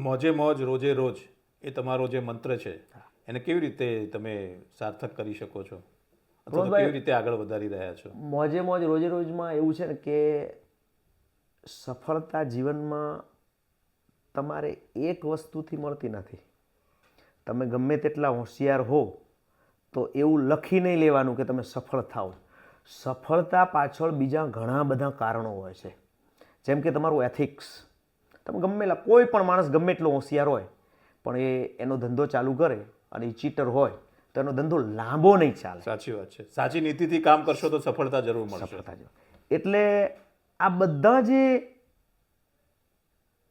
મોજે મોજ રોજે રોજ એ તમારો જે મંત્ર છે એને કેવી રીતે તમે સાર્થક કરી શકો છો? અથવા કેવી રીતે આગળ વધારી રહ્યા છો? મોજે મોજ રોજે રોજમાં એવું છે ને કે સફળતા જીવનમાં તમારે એક વસ્તુથી મળતી નથી. તમે ગમે તેટલા હોશિયાર હો તો એવું લખી નહીં લેવાનું કે તમે સફળ થાઓ. સફળતા પાછળ બીજા ઘણા બધા કારણો હોય છે. જેમ કે તમારું એથિક્સ તમે ગમે એટલા કોઈ પણ માણસ ગમે એટલો હોશિયાર હોય પણ એ એનો ધંધો ચાલુ કરે અને એ ચીટર હોય તો એનો ધંધો લાંબો નહીં ચાલે. સાચી વાત છે. સાચી નીતિથી કામ કરશો તો સફળતા જરૂર મળશે. સફળતા જેવા. એટલે આ બધા જે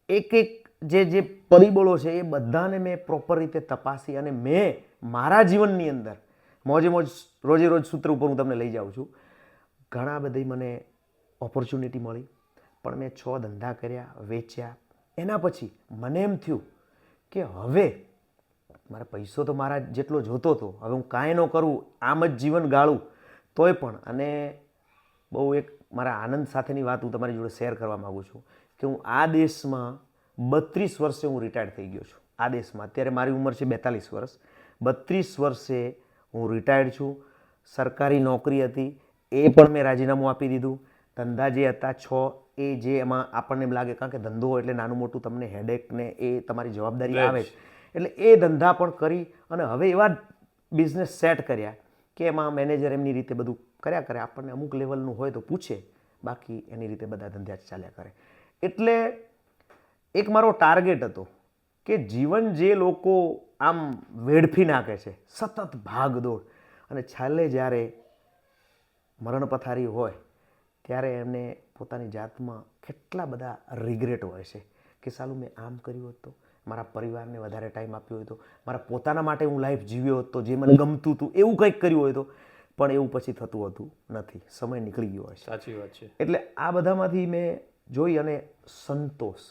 એક એક જે જે પરિબળો છે એ બધાને મેં પ્રોપર રીતે તપાસી અને મેં મારા જીવનની અંદર મોજે મોજ રોજે રોજ સૂત્ર ઉપર હું તમને લઈ જાઉં છું. ઘણા બધી મને ઓપોર્ચ્યુનિટી મળી. પણ મેં છ ધંધા કર્યા, વેચ્યા. એના પછી મને એમ થયું કે હવે મારે પૈસો તો મારા જેટલો જોતો હતો, હવે હું કાંઈ ન કરું, આમ જ જીવન ગાળું, તોય પણ. અને બહુ એક મારા આનંદ સાથેની વાત હું તમારી જોડે શેર કરવા માગું છું કે હું આ દેશમાં બત્રીસ વર્ષે હું રિટાયર્ડ થઈ ગયો છું. આ દેશમાં. અત્યારે મારી ઉંમર છે બેતાલીસ વર્ષ. બત્રીસ વર્ષે હું રિટાયર્ડ છું. સરકારી નોકરી હતી. એ પણ મેં રાજીનામું આપી દીધું. ધંધા જે હતા, છ એ જે એમાં આપણને એમ લાગે કારણ કે ધંધો એટલે નાનું મોટું તમને હેડેક ને એ તમારી જવાબદારી આવે જ. એટલે એ ધંધા પણ કરી અને હવે એવા બિઝનેસ સેટ કર્યા કે એમાં મેનેજર એમની રીતે બધું કર્યા કરે. આપણને અમુક લેવલનું હોય તો પૂછે બાકી એની રીતે બધા ધંધા જ ચાલ્યા કરે. એટલે એક મારો ટાર્ગેટ હતો કે જીવન જે લોકો આમ વેડફી નાખે છે સતત ભાગદોડ. અને છેલ્લે જ્યારે મરણ પથારી હોય ત્યારે એમને પોતાની જાતમાં કેટલા બધા રિગ્રેટ હોય છે કે સાલું મેં આમ કર્યું હતું મારા પરિવારને વધારે ટાઈમ આપ્યો હોય તો મારા પોતાના માટે હું લાઈફ જીવ્યો હતો જે મને ગમતું હતું એવું કંઈક કર્યું હોય તો પણ એવું પછી થતું હતું નથી. સમય નીકળી ગયો હોય સાચી વાત છે. એટલે આ બધામાંથી મેં જોઈ અને સંતોષ.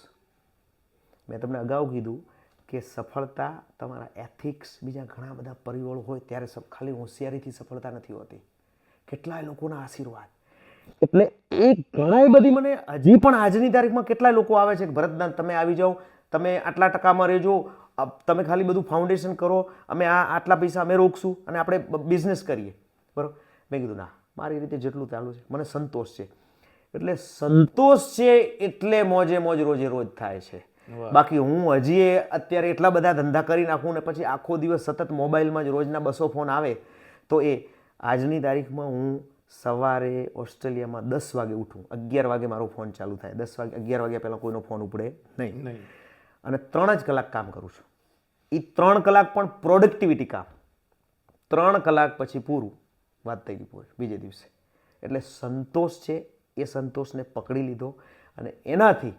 મેં તમને અગાઉ કીધું કે સફળતા તમારા એથિક્સ બીજા ઘણા બધા પરિબળો હોય ત્યારે ખાલી હોશિયારીથી સફળતા નથી હોતી. કેટલાય લોકોના આશીર્વાદ. એટલે એ ઘણાય બધી મને હજી પણ આજની તારીખમાં કેટલાય લોકો આવે છે કે ભરતદાન તમે આવી જાઓ તમે આટલા ટકામાં રહેજો તમે ખાલી બધું ફાઉન્ડેશન કરો અમે આ આટલા પૈસા અમે રોકશું અને આપણે બિઝનેસ કરીએ. બરાબર? મેં કીધું ના મારી રીતે જેટલું ચાલુ છે. મને સંતોષ છે. એટલે સંતોષ છે એટલે મોજે મોજ રોજે રોજ થાય છે. બાકી હું હજી અત્યારે એટલા બધા ધંધા કરી નાખું ને પછી આખો દિવસ સતત મોબાઈલમાં જ રોજના બસો ફોન આવે તો એ આજની તારીખમાં હું સવારે ઓસ્ટ્રેલિયામાં દસ વાગે ઉઠું. અગિયાર વાગે મારો ફોન ચાલુ થાય. દસ વાગે અગિયાર વાગ્યા પહેલાં કોઈનો ફોન ઉપડે નહીં. અને ત્રણ જ કલાક કામ કરું છું. એ ત્રણ કલાક પણ પ્રોડક્ટિવિટી કામ. ત્રણ કલાક પછી પૂરું. વાત થઈ ગઈ પૂરી. બીજે દિવસે. એટલે સંતોષ છે. એ સંતોષને પકડી લીધો. અને એનાથી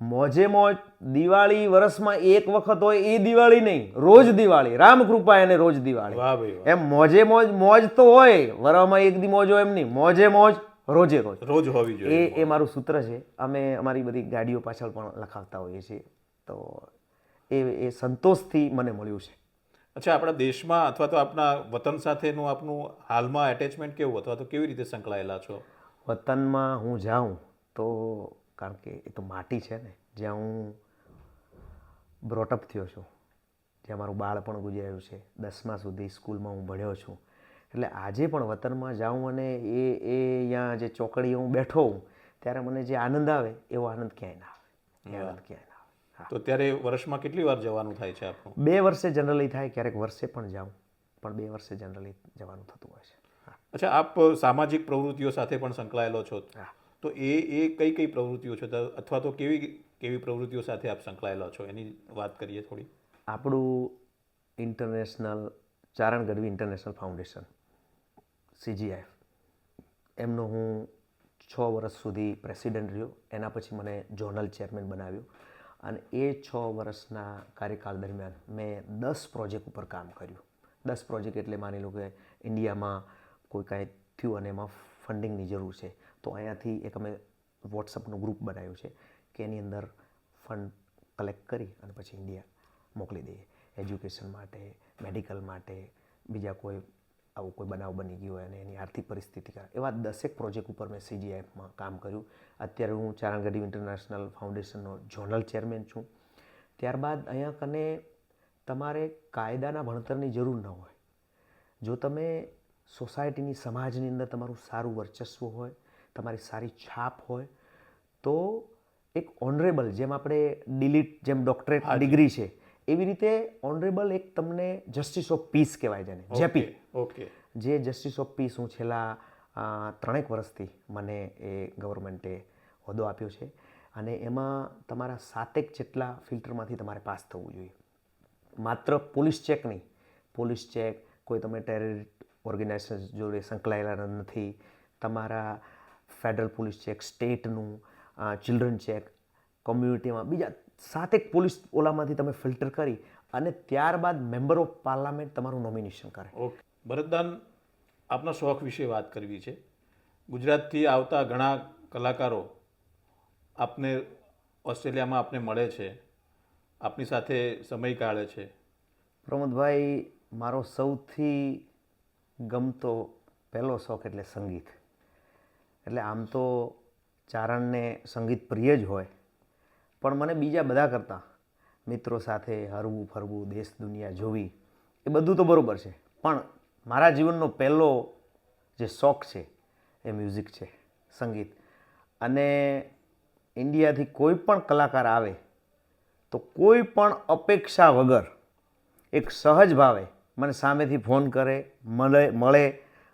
મોજે મોજ દિવાળી વર્ષમાં એક વખત હોય એ દિવાળી નહીં રોજ દિવાળી રામ કૃપા એને રોજ દિવાળી. એમ મોજે મોજ મોજ તો હોય વરમાં એક દી મોજ હોય એમ નહીં મોજે મોજ રોજે રોજ. રોજ હોવી એ જોઈએ. એ મારું સૂત્ર છે. અમે અમારી બધી ગાડીઓ પાછળ પણ લખાવતા હોઈએ છીએ. તો એ એ સંતોષથી મને મળ્યું છે. અચ્છા આપણા દેશમાં અથવા તો આપણા વતન સાથેનું આપનું હાલમાં એટેચમેન્ટ કેવું? અથવા તો કેવી રીતે સંકળાયેલા છો? વતનમાં હું જાઉં તો કારણ કે એ તો માટી છે ને જ્યાં હું બ્રોટઅપ થયો છું જ્યાં મારું બાળપણ ગુજર્યું છે દસમા સુધી સ્કૂલમાં હું ભણ્યો છું. એટલે આજે પણ વતનમાં જાઉં અને એ એ અહીંયા જે ચોકડીએ હું બેઠો હોઉં ત્યારે મને જે આનંદ આવે એવો આનંદ ક્યાંય ના આવે. આનંદ ક્યાંય ના આવે. તો ત્યારે વર્ષમાં કેટલી વાર જવાનું થાય છે આપણું? બે વર્ષે જનરલી થાય ક્યારેક વર્ષે પણ જાઉં પણ બે વર્ષે જનરલી જવાનું થતું હોય છે. અચ્છા આપ સામાજિક પ્રવૃત્તિઓ સાથે પણ સંકળાયેલો છો? હા. તો એ એ કઈ કઈ પ્રવૃત્તિઓ છે? અથવા તો કેવી કેવી પ્રવૃત્તિઓ સાથે આપ સંકળાયેલા છો? એની વાત કરીએ થોડી. આપણું international Charan Gadhvi international foundation CGF એમનો હું છ વર્ષ સુધી પ્રેસિડેન્ટ રહ્યો. એના પછી મને જોનલ ચેરમેન બનાવ્યો. અને એ છ વર્ષના કાર્યકાળ દરમિયાન મેં દસ પ્રોજેક્ટ ઉપર કામ કર્યું. દસ પ્રોજેક્ટ એટલે માની લો કે ઇન્ડિયામાં કોઈ કાંઈ થયું અને એમાં ફંડિંગની જરૂર છે. તો અહીંયાથી એક અમે વોટ્સઅપનું ગ્રુપ બનાવ્યું છે કે એની અંદર ફંડ કલેક્ટ કરી અને પછી ઇન્ડિયા મોકલી દઈએ. એજ્યુકેશન માટે, મેડિકલ માટે, બીજા કોઈ, આવું કોઈ બનાવ બની ગયો હોય અને એની આર્થિક પરિસ્થિતિ ખરાબ એવા દસેક પ્રોજેક્ટ ઉપર મેં સીજીઆઈએફમાં કામ કર્યું. અત્યારે હું ચારણગઢી ઇન્ટરનેશનલ ફાઉન્ડેશનનો જોનલ ચેરમેન છું. ત્યારબાદ અહીંયા કને તમારે કાયદાના ભણતરની જરૂર ન હોય. જો તમે સોસાયટીની સમાજની અંદર તમારું સારું વર્ચસ્વ હોય તમારી સારી છાપ હોય તો એક ઓનરેબલ જેમ આપણે ડિલીટ જેમ ડોક્ટરેટ ડિગ્રી છે એવી રીતે ઓનરેબલ એક તમને જસ્ટિસ ઓફ પીસ કહેવાય છે ને જેપી. ઓકે. જે જસ્ટિસ ઓફ પીસ હું છેલ્લા ત્રણેક વર્ષથી મને એ ગવર્મેન્ટે હોદ્દો આપ્યો છે અને એમાં તમારા સાતેક જેટલા ફિલ્ટરમાંથી તમારે પાસ થવું જોઈએ. માત્ર પોલીસ ચેક નહીં પોલીસ ચેક કોઈ તમે ટેરરિસ્ટ ઓર્ગેનાઇઝેશન જોડે સંકળાયેલા નથી તમારા ફેડરલ પોલીસ ચેક સ્ટેટનું ચિલ્ડ્રન ચેક કોમ્યુનિટીમાં બીજા સાતેક પોલીસ ઓલામાંથી તમે ફિલ્ટર કરી અને ત્યારબાદ મેમ્બર ઓફ પાર્લામેન્ટ તમારું નોમિનેશન કરે. ઓકે. ભરતદાન આપના શોખ વિશે વાત કરવી છે. ગુજરાતથી આવતા ઘણા કલાકારો આપને ઓસ્ટ્રેલિયામાં આપને મળે છે. આપની સાથે સમય કાઢે છે. પ્રમોદભાઈ મારો સૌથી ગમતો પહેલો શોખ એટલે સંગીત. એટલે આમ તો ચારણને સંગીત પ્રિય જ હોય. પણ મને બીજા બધા કરતાં, મિત્રો સાથે હરવું, ફરવું, દેશ, દુનિયા જોવી, એ બધું તો બરાબર છે. પણ મારા જીવનનો પહેલો જે શોખ છે, એ મ્યુઝિક છે, સંગીત. અને ઇન્ડિયાથી કોઈ પણ કલાકાર આવે, તો કોઈ પણ અપેક્ષા વગર એક સહજ ભાવે મને સામેથી ફોન કરે, મળે મળે,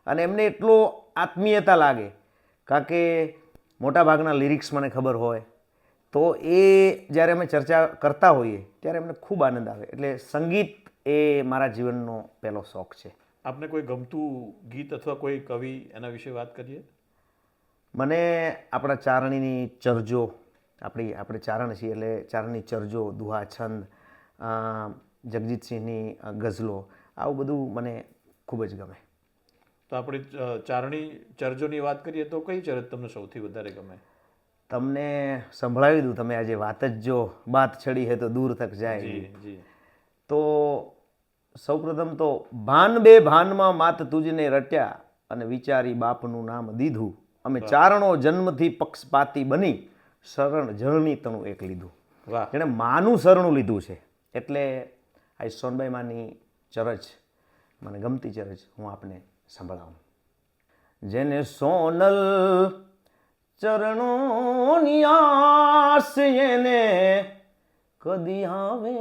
અને એમને એટલો આત્મીયતા લાગે કારણ કે મોટાભાગના લિરિક્સ મને ખબર હોય તો એ જ્યારે અમે ચર્ચા કરતા હોઈએ ત્યારે અમને ખૂબ આનંદ આવે. એટલે સંગીત એ મારા જીવનનો પહેલો શોખ છે. આપને કોઈ ગમતું ગીત અથવા કોઈ કવિ એના વિશે વાત કરીએ? મને આપણા ચારણીની ચરજો આપણી આપણે ચારણ છીએ એટલે ચારણની ચરજો દુહા છંદ જગજીતસિંહની ગઝલો આવું બધું મને ખૂબ જ ગમે. તો આપણે ચારણી ચર્ચોની વાત કરીએ તો કઈ ચર્ચ તમને સૌથી વધારે ગમે? તમને સંભળાવી દઉં તમે આજે વાત જ જો બાત છડી હે તો દૂર તક જાય તો સૌપ્રથમ તો ભાન બે ભાનમાં માત તુજને રટ્યા અને વિચારી બાપનું નામ દીધું. અમે ચારણો જન્મથી પક્ષપાતી બની શરણ જળની તણું એક લીધું. વાહ. જેણે માનું શરણું લીધું છે. એટલે આ સોનબાઈ માની ચરચ મને ગમતી ચરચ હું આપને સંભળાવું જેને સોનલ ચરણોની આસ એને કદી આવે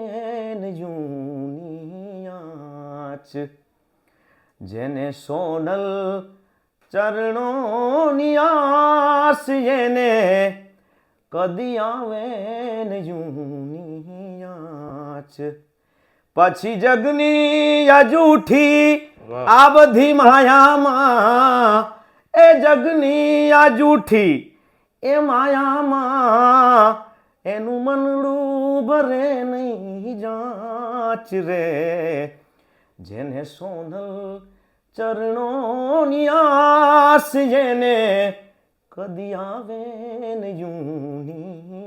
ને જૂની આંચ જેને સોનલ ચરણોની આસ એને કદી આવે ને જૂની આંચ પછી જગની આ જૂઠી વાહ. આ બધી માયામાં, એ જગની આ જૂઠી, એ માયામાં, એનું મનડું ભરે નહીં, જાચ રે. જેને સોનલ ચરણોની આસ, જેને કદી આવે ને જૂની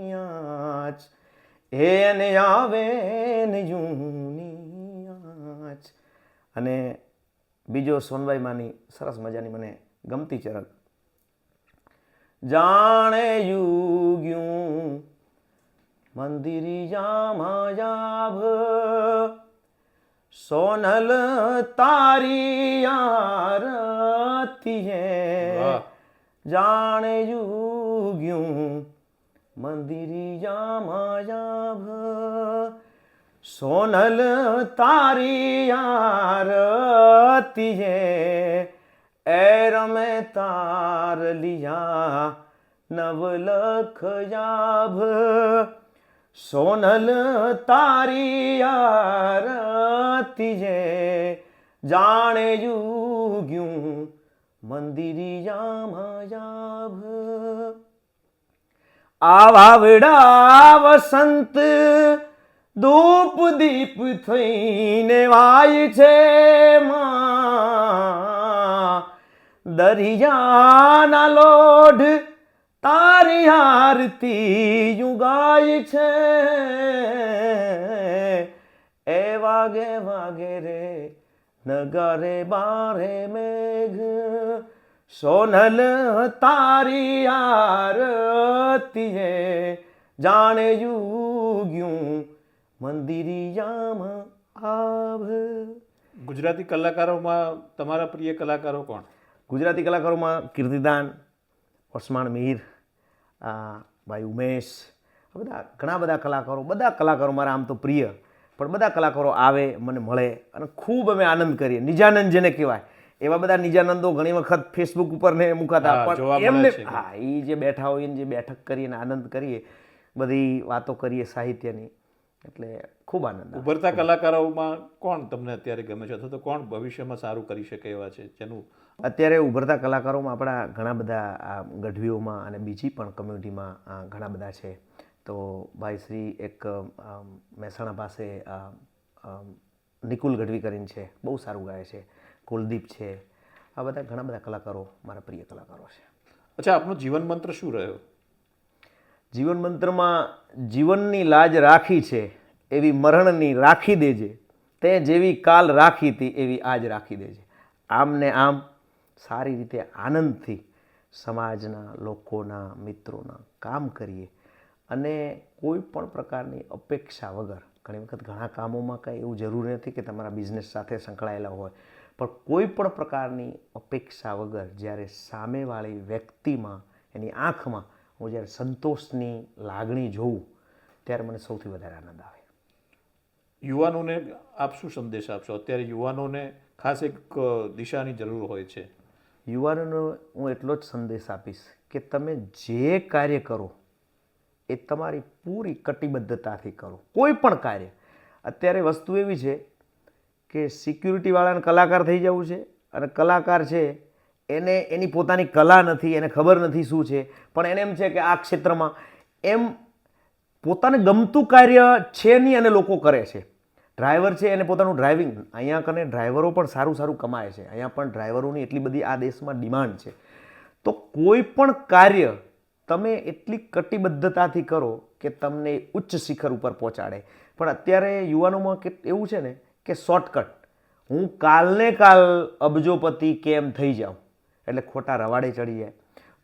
એને આવે ને જૂની આંચ. અને બીજો સોનબાઈ માની સરસ મજાની મને ગમતી ચરક. જાણે યુગ્યું મંદિરી જામાં જાભ સોનલ તારી આરતી હે. જાણે યુગ્યું મંદિરી જામાયાભ સોનલ તારી આરતી હે એર રમે તાર લિયા, નવલખ યાભ. સોનલ તારી આરતી હે, જાણે યુગ્યું મંદિરી જામાયાભ આવાવડા વસંત ધૂપ દીપ થઈને વાય છે દરિયાના લોઢ તારી આરતી યુગાય છે. એ વાગે વાગે રે, નગરે બારે મેઘ. સોનલ તારી આરતીએ જાણે યુગ્યું મંદિરિયામાં આભ ગુજરાતી કલાકારોમાં તમારા પ્રિય કલાકારો કોણ? ગુજરાતી કલાકારોમાં કીર્તિદાન ઓસમાણ મીર ભાઈ ઉમેશ બધા ઘણા બધા કલાકારો બધા કલાકારો મારા આમ તો પ્રિય પણ બધા કલાકારો આવે મને મળે અને ખૂબ અમે આનંદ કરીએ. નિજાનંદ જેને કહેવાય. એવા બધા નિજાનંદો ઘણી વખત ફેસબુક ઉપર ને મૂકાતા હા, પણ એમને હા એ જે બેઠા હોય જે બેઠક કરીએ અને આનંદ કરીએ બધી વાતો કરીએ સાહિત્યની. એટલે ખૂબ આનંદ ઉભરતા કલાકારોમાં કોણ તમને અત્યારે ગમે છે? અથવા તો કોણ ભવિષ્યમાં સારું કરી શકે એવા છે? જેનું અત્યારે ઉભરતા કલાકારોમાં આપણા ઘણા બધા આ ગઢવીઓમાં અને બીજી પણ કમ્યુનિટીમાં ઘણા બધા છે. તો ભાઈ શ્રી એક મહેસાણા પાસે નિકુલ ગઢવી કરીને છે. બહુ સારું ગાય છે. કુલદીપ છે. આ બધા ઘણા બધા કલાકારો મારા પ્રિય કલાકારો છે. અચ્છા આપનો જીવન મંત્ર શું રહ્યો? જીવન મંત્રમાં જીવનની લાજ રાખી છે, એવી મરણની રાખી દેજે. તે જેવી કાલ રાખી હતી, એવી આજ રાખી દેજે. આમ ને આમ સારી રીતે આનંદથી સમાજના લોકોના, મિત્રોના કામ કરીએ. અને કોઈ પણ પ્રકારની અપેક્ષા વગર, ઘણી વખત ઘણા કામોમાં કંઈ એવું જરૂરી નથી કે તમારા બિઝનેસ સાથે સંકળાયેલા હોય, પણ કોઈ પણ પ્રકારની અપેક્ષા વગર જ્યારે સામેવાળી વ્યક્તિમાં, એની આંખમાં હું જ્યારે સંતોષની લાગણી જોઉં ત્યારે મને સૌથી વધારે આનંદ આવે. યુવાનોને આપ શું સંદેશ આપશો? અત્યારે યુવાનોને ખાસ એક દિશાની જરૂર હોય છે. યુવાનોને હું એટલો જ સંદેશ આપીશ કે તમે જે કાર્ય કરો એ તમારી પૂરી કટિબદ્ધતાથી કરો. કોઈ પણ કાર્ય. અત્યારે વસ્તુ એવી છે કે સિક્યુરિટીવાળાને કલાકાર થઈ જવું છે અને કલાકાર છે એને એની પોતાની કલા નથી, એને ખબર નથી શું છે. પણ એને એમ છે કે આ ક્ષેત્રમાં એમ પોતાને ગમતું કાર્ય છે નહીં અને લોકો કરે છે. ડ્રાઈવર છે એને પોતાનું ડ્રાઇવિંગ, અહીંયા કને ડ્રાઈવરો પણ સારું સારું કમાય છે. અહીંયા પણ ડ્રાઈવરોની એટલી બધી આ દેશમાં ડિમાન્ડ છે. તો કોઈ પણ કાર્ય તમે એટલી કટિબદ્ધતાથી કરો કે તમને ઉચ્ચ શિખર ઉપર પહોંચાડે. પણ અત્યારે યુવાનોમાં કે એવું છે ને કે શોર્ટકટ. હું કાલને કાલ અબજોપતિ કેમ થઈ જાઉં? એટલે ખોટા રવાડે ચડીએ.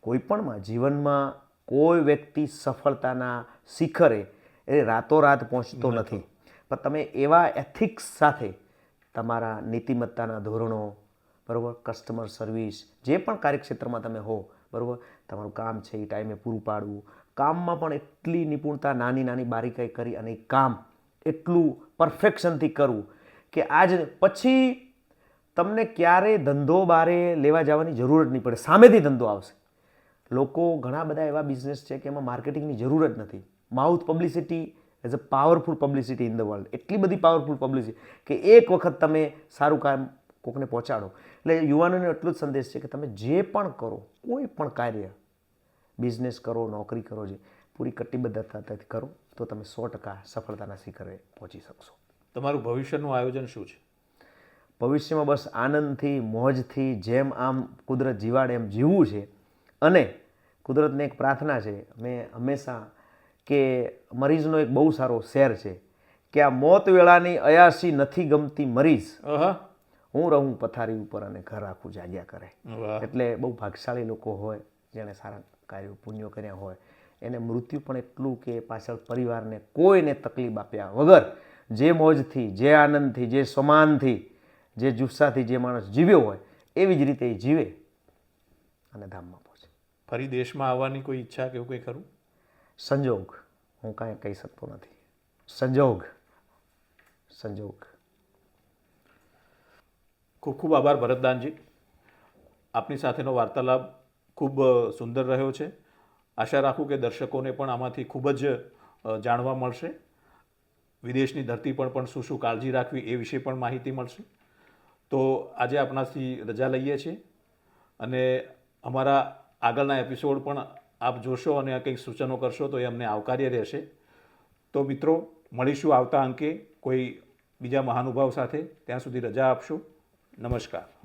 કોઈપણમાં જીવનમાં કોઈ વ્યક્તિ સફળતાના શિખરે એ રાતોરાત પહોંચતો નથી. પણ તમે એવા એથિક્સ સાથે તમારા નીતિમત્તાના ધોરણો બરાબર કસ્ટમર સર્વિસ જે પણ કાર્યક્ષેત્રમાં તમે હો બરાબર તમારું કામ છે એ ટાઈમે પૂરું પાડવું. કામમાં પણ એટલી નિપુણતા નાની નાની બારીકાઈ કરી અને કામ એટલું પરફેક્શનથી કરવું કે આજ પછી તમને ક્યારેય ધંધો બારે લેવા જવાની જરૂર જ નહીં પડે, સામેથી ધંધો આવશે. લોકો ઘણા બધા એવા બિઝનેસ છે કે એમાં માર્કેટિંગની જરૂર જ નથી. Mouth publicity as a powerful publicity in the world એટલી બધી પાવરફુલ પબ્લિસિટી કે એક વખત તમે સારું કામ કોકને પહોંચાડો. એટલે યુવાનોને એટલો જ સંદેશ છે કે તમે જે પણ કરો, કોઈ પણ કાર્ય બિઝનેસ કરો, નોકરી કરો, જે પૂરી કટિબદ્ધતાથી કરો, તો તમે સો ટકા સફળતાના શિખરે પહોંચી શકશો. તમારું ભવિષ્યનું આયોજન શું છે? ભવિષ્યમાં બસ આનંદથી મોજથી જેમ આમ કુદરત જીવાડે એમ જીવવું છે. અને કુદરતને એક પ્રાર્થના છે મેં હંમેશા કે મરીઝનો એક બહુ સારો શેર છે કે આ મોત વેળાની અયાસી નથી ગમતી મરીઝ હું રહું પથારી ઉપર અને ઘર આખું જાગ્યા કરે. એટલે બહુ ભાગશાળી લોકો હોય જેણે સારા કાર્યો પુણ્યો કર્યા હોય એને મૃત્યુ પણ એટલું કે પાછળ પરિવારને કોઈને તકલીફ આપ્યા વગર જે મોજથી જે આનંદથી જે સમાનથી જે જુસ્સાથી જે માણસ જીવ્યો હોય એવી જ રીતે એ જીવે અને ધામમાં પહોંચે. ફરી દેશમાં આવવાની કોઈ ઈચ્છા કે એવું કંઈ ખરું? સંજોગ. હું કાંઈ કહી શકતો નથી. સંજોગ. સંજોગ. ખૂબ ખૂબ આભાર ભરતદાનજી. આપની સાથેનો વાર્તાલાપ ખૂબ સુંદર રહ્યો છે. આશા રાખું કે દર્શકોને પણ આમાંથી ખૂબ જ જાણવા મળશે. વિદેશની ધરતી પર પણ શું શું કાળજી રાખવી એ વિશે પણ માહિતી મળશે. તો આજે આપણાથી રજા લઈએ છીએ. અને અમારા આગળના એપિસોડ પણ આપ જોશો અને કંઈક સૂચનો કરશો તો એ અમને આવકાર્ય રહેશે. તો મિત્રો, મળીશું આવતા અંકે કોઈ બીજા મહાનુભાવ સાથે. ત્યાં સુધી રજા આપશો. નમસ્કાર.